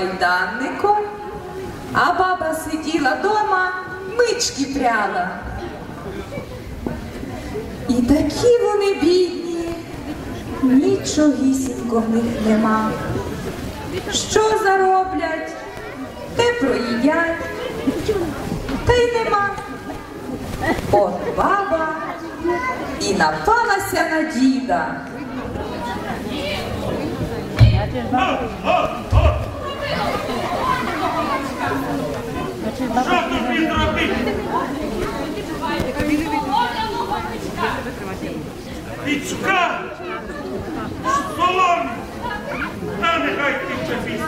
майданником, а баба сиділа дома, мички пряла. І такі вони бідні, нічогісінько в них нема. Що зароблять, те проїдять, та й нема. От баба і напалася на діда. Що тобі зробити? Пічка! Соломі! Та нехай ти чепись!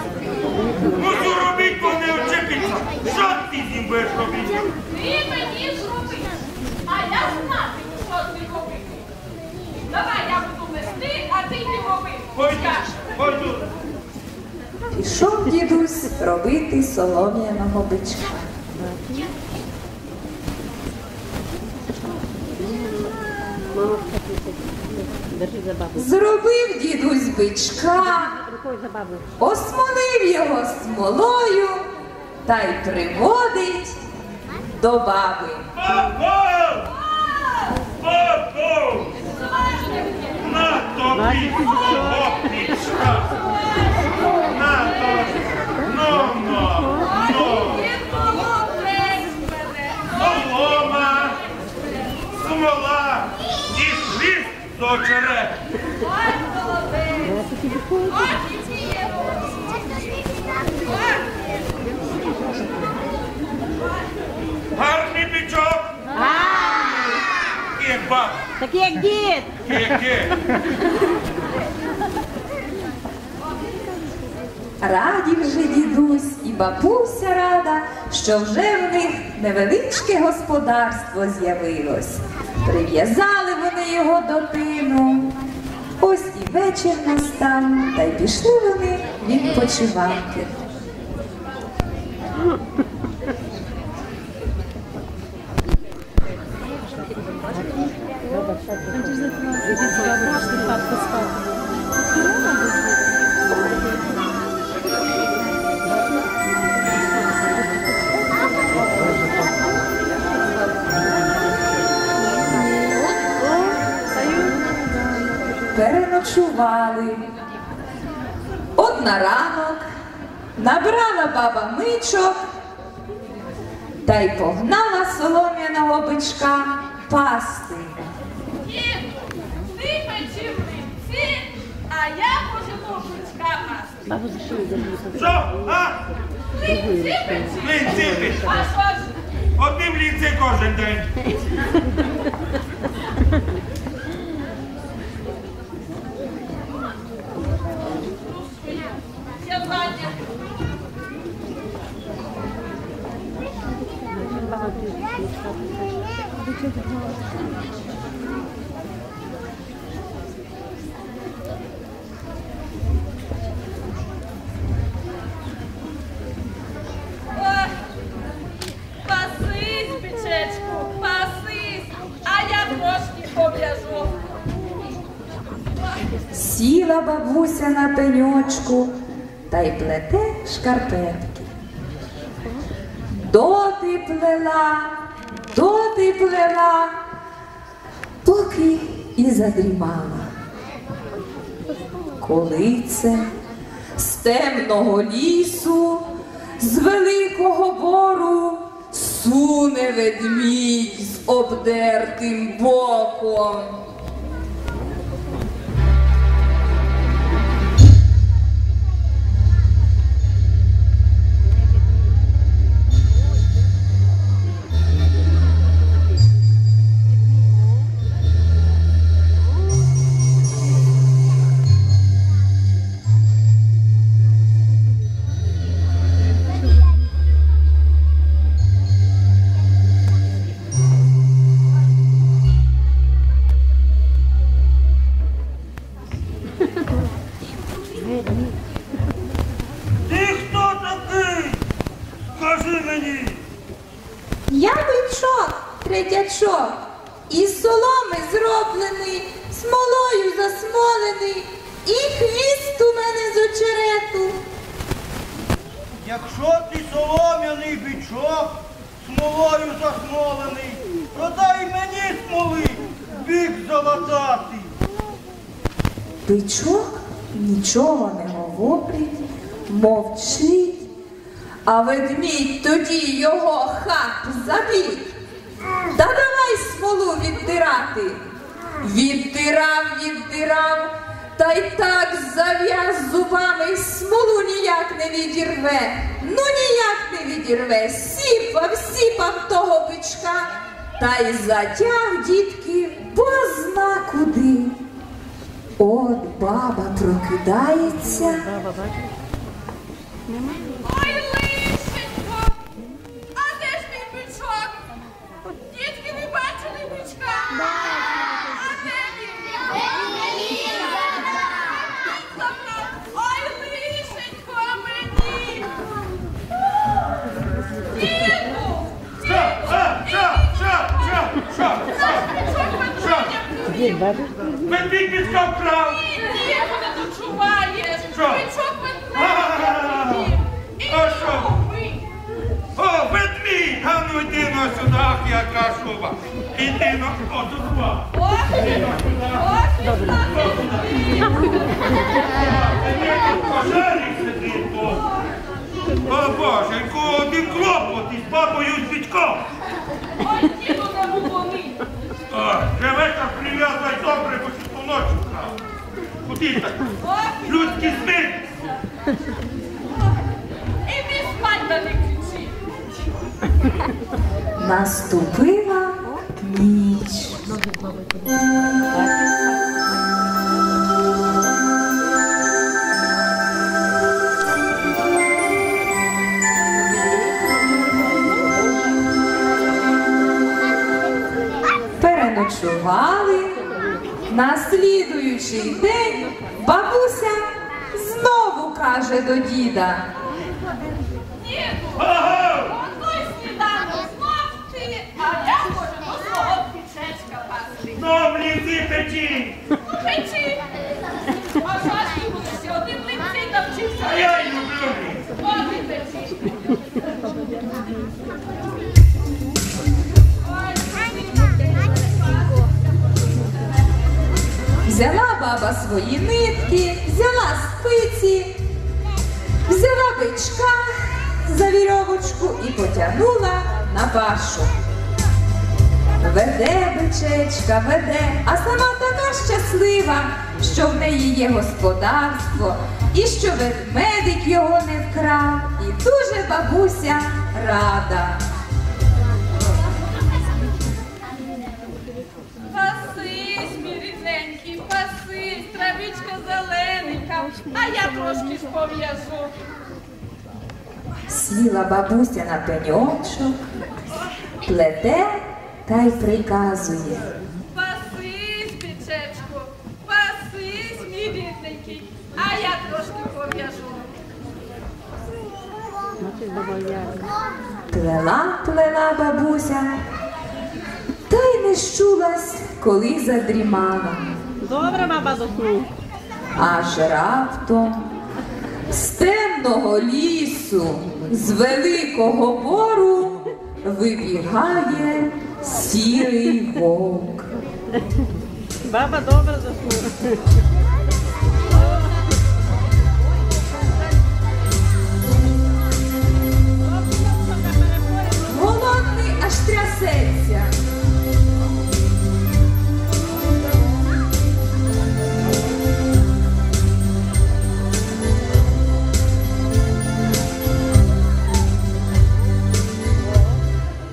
Мусю робити, бо не очепиться! Що ти з ним будеш робити? Ти мені зроби, а я знати, що ти робити. Давай я буду вести, а ти не роби. Пойду, пойду. Пішов дідусь робити солом'яного бичка. Держи за бабу. Зробив дідусь бичка, Рукою за бабу. осмолив його смолою та й приводить до баби. Бабо! Бабо! На тобі свого пічка! На тобі! Ну, ну, ну! Солома! Смола! І череп! Ой, молодець. Ось і діємо. Гарний бичок! І баб! Так як дід. Ке-ке! Раді вже дідусь і бабуся рада, що вже в них невеличке господарство з'явилось. Прив'язали вони його до тину. Ось і вечір настав, та й пішли вони відпочивати. Переночували. От на ранок набрала баба мичок та й погнала солом'яного бичка пасти. Ти печи млинці, а я пожену бичка пасти. Одним лінці кожен день! Я зладня. Ой, Пасись, бичечку, пасись, а я трошки пов'яжу. Сіла бабуся на пеньочку та й плете шкарпетки. Доти плела, доти плела, і задрімала. Коли це з темного лісу, з великого бору суне ведмідь з обдертим боком. Мені! Я бичок, третячок, із соломи зроблений, смолою засмолений, і хвіст у мене з очерету. Якщо ти солом'яний бичок, смолою засмолений, продай мені смоли, бік золотатий. Бичок нічого не говорить, мовчить, а ведмідь тоді його хап забіг. Та давай смолу відтирати. Відтирав, відтирав, та й так зав'яз зубами смолу ніяк не відірве. Ну ніяк не відірве. Сіпав, сіпав того бичка, та й затяг дітки позна куди. От баба прокидається. Ой, Медвідь підка вкрав. Діду не дочуваєш! Що? Бичок ведмедя! А що? О, ведмідь! А ну йди на сюди, ах, яка шуба. Іди на, о, тут два. Ох, ох, Пожарі сидить, о. О, боженько, один клопот із бабою з бичком. Ой! О, живе й добре, бо ще поночі вкрав. Куди так? Людський І Іди спать та не кричи! Наступила ніч. Переночували. На слідуючий день бабуся знову каже до діда. Той сніданок знов ти, а я хочу до свого пічечка пасти. Знов лізи печі. Печи! А ти будеш? Один лицей навчився. А я й люблю. От і печи. Взяла баба свої нитки, взяла спиці, взяла бичка за вірьовочку і потягнула на пашу. Веде бичечка, веде, а сама така щаслива, що в неї є господарство, і що ведмедик його не вкрав, і дуже бабуся рада. А я трошки ж пов'яжу. Сіла бабуся на пеньочок, плете та й приказує. Пасись, пічечку, пасись, мій рідненький, а я трошки пов'яжу. Плела, плела бабуся, та й не щулась, коли задрімала. Добре, баба дохну. Аж раптом з темного лісу, з великого бору вибігає сірий вовк. Баба добре дохну. Голодний аж трясеться.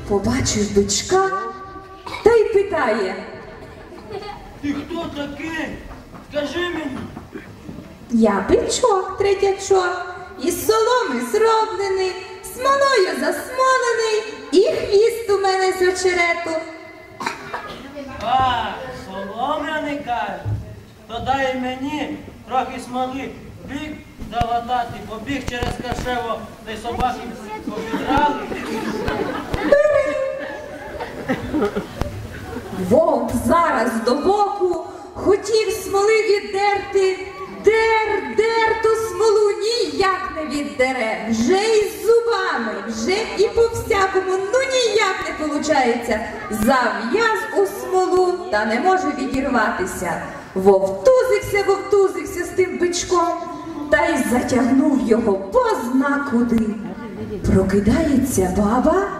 Побачив бичка та й питає. Ти хто такий? Скажи мені. Я бичок, третячок, із соломи зроблений, смолою засмолений, і хвіст у мене з очерету. А, солом'яний каже, то дай мені трохи смоли, бік залатати, побіг через кашево, та й собаки побідрали. Вовк зараз до боку, хотів смоли віддерти, дер, дер ту смолу ніяк не віддере. Вже і зубами, вже і по всякому, ну ніяк не получається. Зав'яз у смолу та не може відірватися. Вовтузився, вовтузився з тим бичком, та й затягнув його позна куди. Прокидається баба.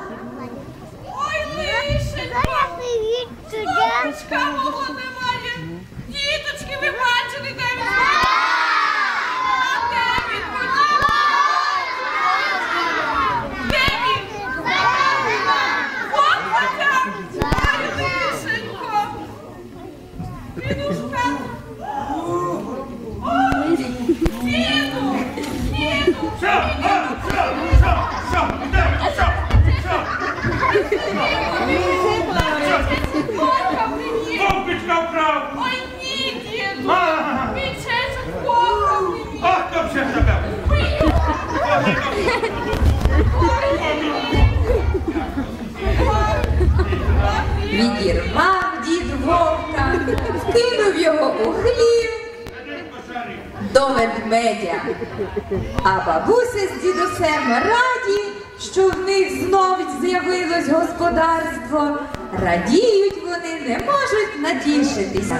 А тебе? Відірвав дід вовка, кинув його у хлів до ведмедя. А бабуся з дідусем раді, що в них знов з'явилось господарство. Радіють вони, не можуть натішитися.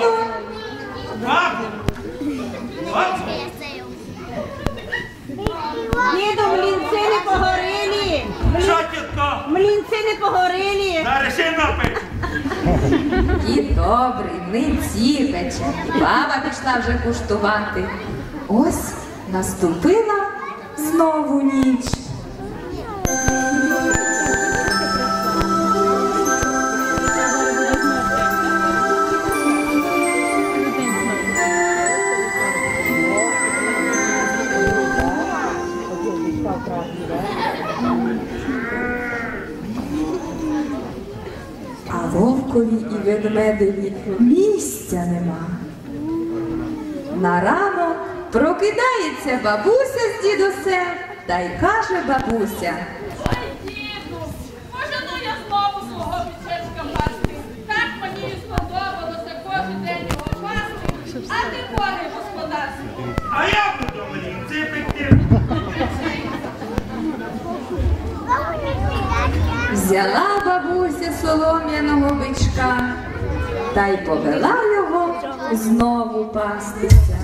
Бабу! Бабу! Діду, млінці не погорили. Що, тітко? Млінці не погорили. Зараз ще напечу. дід добрий, млинці пече. Баба пішла вже куштувати. Ось наступила знову ніч. Ведмедеві місця нема. На ранок прокидається бабуся з дідусем та й каже бабуся. Ой, діду, може, ну я знову свого мішечка пасти. Так мені сподобалося кожен день його пасти, а ти пори господарство. А я буду мені ципити. Взяла бабуся солом'яного бичка та й повела його знову пастися.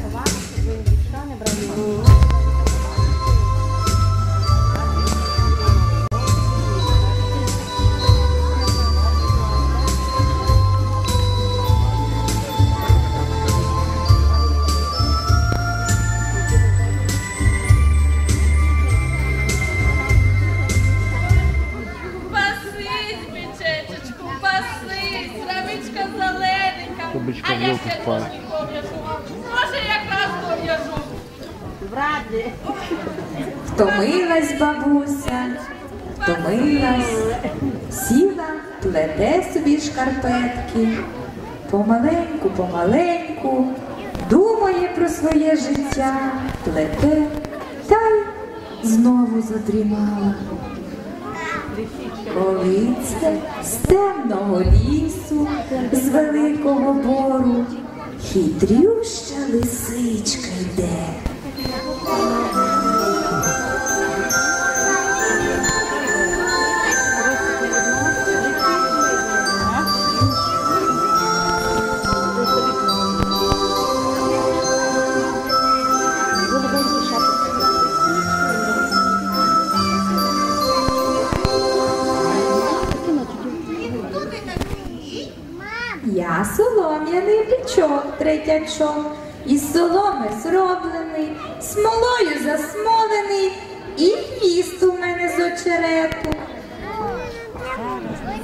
Пов'яжу. Може, якраз пов'яжу. Браді. Втомилась бабуся, втомилась, сіла, плете собі шкарпетки, помаленьку, помаленьку, думає про своє життя, плете, та й знову задрімала. Коли це з темного лісу, з великого бору, хитрюща лисичка йде. Я солом'яний бичок третячок, із соломи зроблений, смолою засмолений, і хвіст у мене з очерету.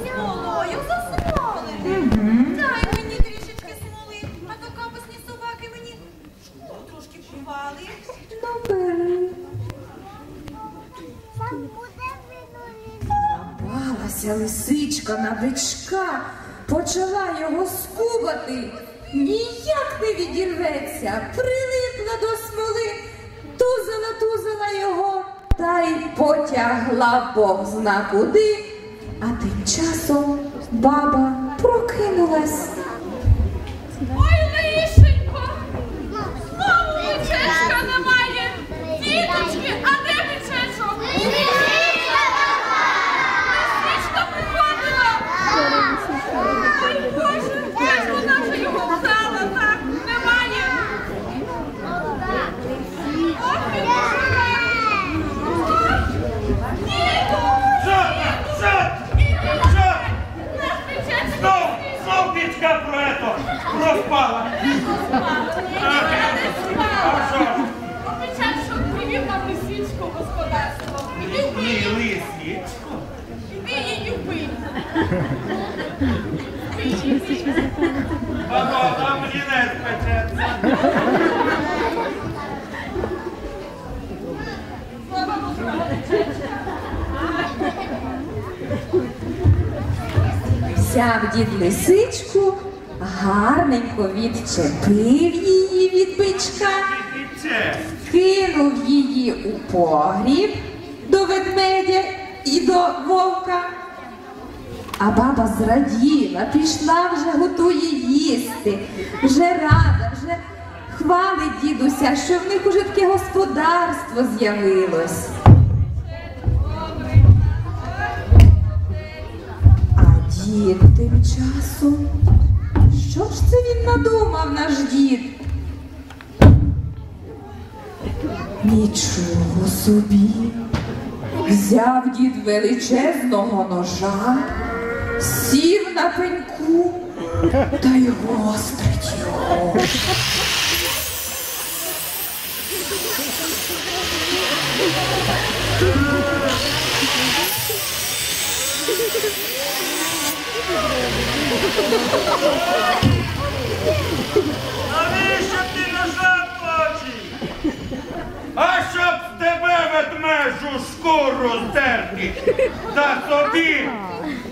Смолою засмолений. Дай мені трішечки смоли, а то капусні собаки мені шкуру трошки порвали. Добре. Напалася лисичка на бичка, почала його скубати. Ніяк не відірветься, прилипла до смоли, тузала, тузала його, та й потягла Бог зна куди. А тим часом баба прокинулась. Ой, лишенько! Знову бичечка немає! Діточки, а де бичечок? Лисичка приходила! Ой, Боже, де ж вона вже його вдала, так? Немає! Ох, і Боже! Діду! Що? Що? Діду! Що? Наш бичечок! Знов, знов пічка про ето, розпала. А що? Бичечок привів нам лисичку в господарство. Ні, лисічку. іди її вбий. Баба, там лінець печеться. Слава Богу. Взяв дід лисичку, гарненько відчепив її від бичка, кинув її у погріб ведмедя і до вовка. А баба зраділа, пішла вже готує їсти, вже рада, вже хвалить дідуся, що в них уже таке господарство з'явилось. А дід тим часом, що ж це він надумав наш дід? Нічого собі. Взяв дід величезного ножа, сів на пеньку та й гострить його. Навіщо ти ножа точиш? А щоб тебе ведмежу шкуру здерти, та собі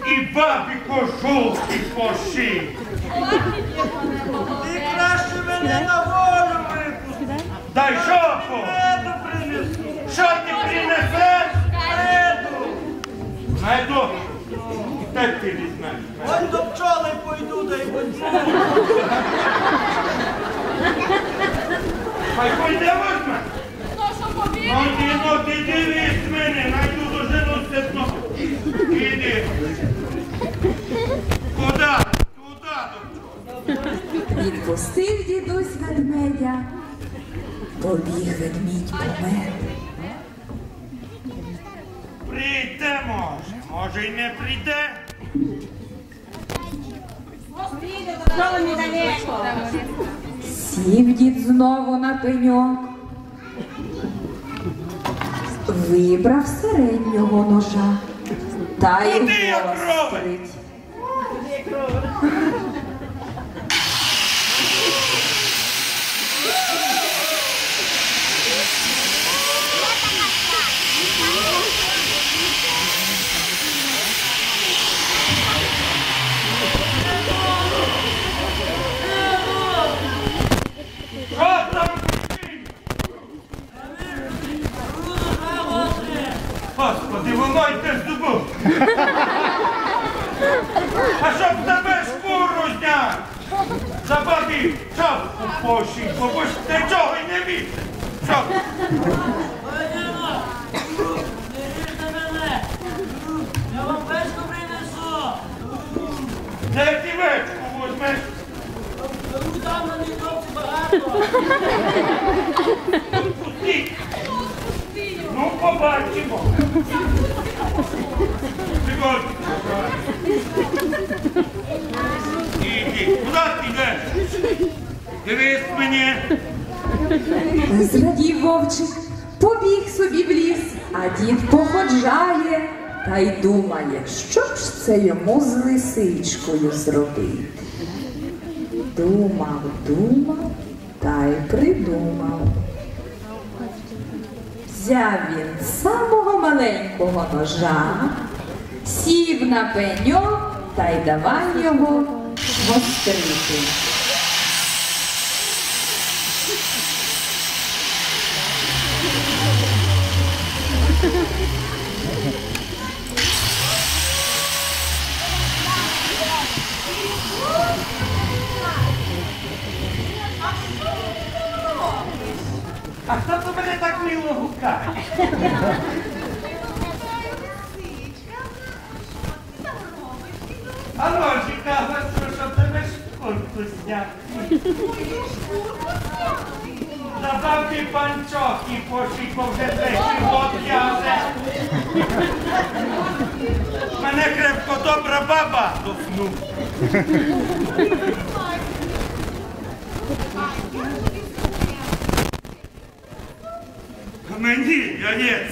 і бабі кожулки по шиї. Ти краще мене на волю випусти. Дай жопу! Меду принесу. Що ти принесеш? Меду. Найду. Де ти візьмеш? Ось до пчоли пойду, да й. Хай пойде возьме. Ну, ти, ну ти дивись мене, найду дожину ситно. Іди. Куда? Пчоли. Відпустив дідусь ведмедя, побіг ведмідь по мед. Прийде може, може й не прийде. Сів дід знову на пеньок, вибрав середнього ножа. Та й гострить. Що там кричить? Господи, воно йде з зубу. А щоб тебе шкуру зняти? Забади, шапку пошій, бо ж нічого й не віце. Що? Вадима, не ріжте мене. Я вам печку принесу. Де ти вечку возьмеш? Беру там на ній хлопці багато. Пусти. Ну, побачимо. Іди, куди ти йдеш? Дивись мені. Зрадів вовчик, побіг собі в ліс, а дід походжає та й думає, що ж це йому з лисичкою зробити. Думав, думав та й придумав. Взяв він самого маленького ножа, сів на пеньок та й давай його гострити. А хто це мене так мило гукає? А ну, ножика хочу, щоб тебе шкурку зняти. Задав ти панчок і пошіпав вже третій год я вже. Мене крепко добра баба доснув. Мені яєць.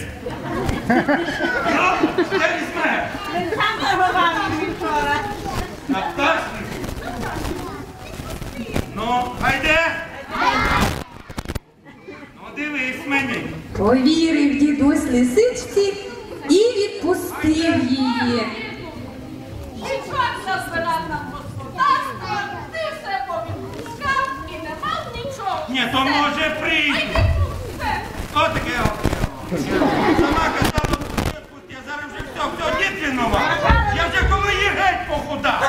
Ну, де візьме? Він сам торгував вчора. На пташник. Ну, хайде. Ну, дивись мені. Повірив дідусь лисичці і відпустив її. Дівчатка збирав нам господарство, ти все повідпускав і не мав нічого. Ні, то може прийти. ти все. Отаке от. Я зараз вже. Я коли її геть похудав.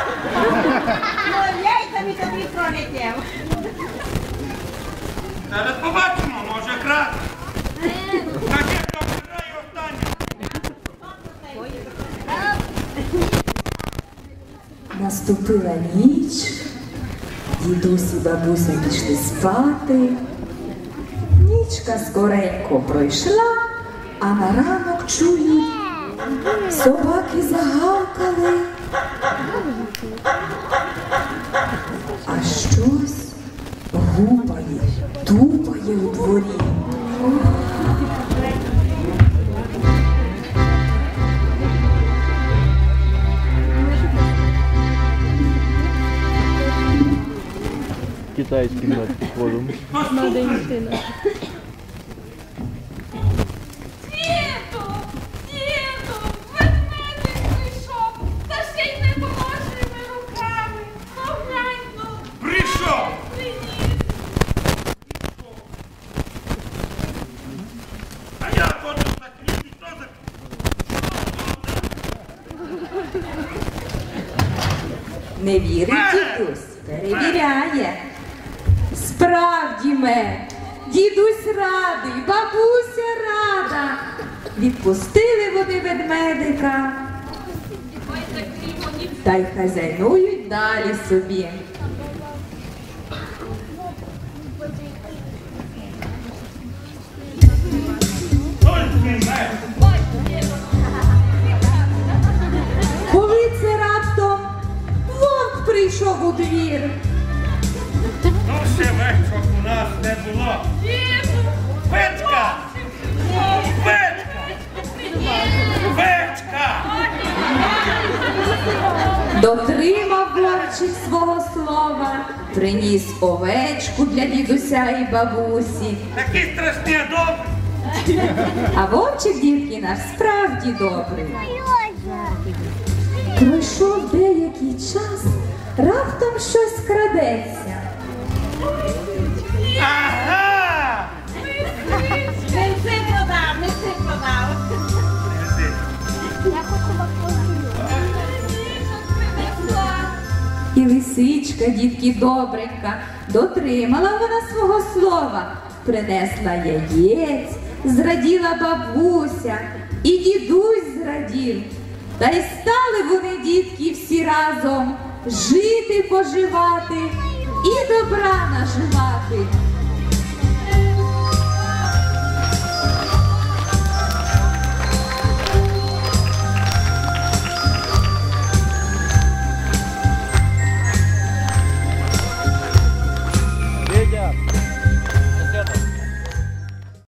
Побачимо, може краще. Так вмирає останнє. Наступила ніч, дідусь і бабуся пішли спати. Нічка скоренько пройшла, а на ранок чують, собаки загавкали. А щось гупає, тупає у дворі. Китайський Китайським над походом. Діду, у двір. Ну, ще вечора у нас не було. Печка! Печка! Печка! Дотримав вовчик свого слова, приніс овечку для дідуся і бабусі. Такі страшні добрі. А вовчик, дітки, наш справді добрий. Пройшов деякий час, раптом щось крадеться. Ага! І лисичка, дітки добренька, дотримала вона свого слова, принесла яєць, зраділа бабуся, і дідусь зрадів. Та й стали вони, дітки, всі разом жити, поживати і добра наживати.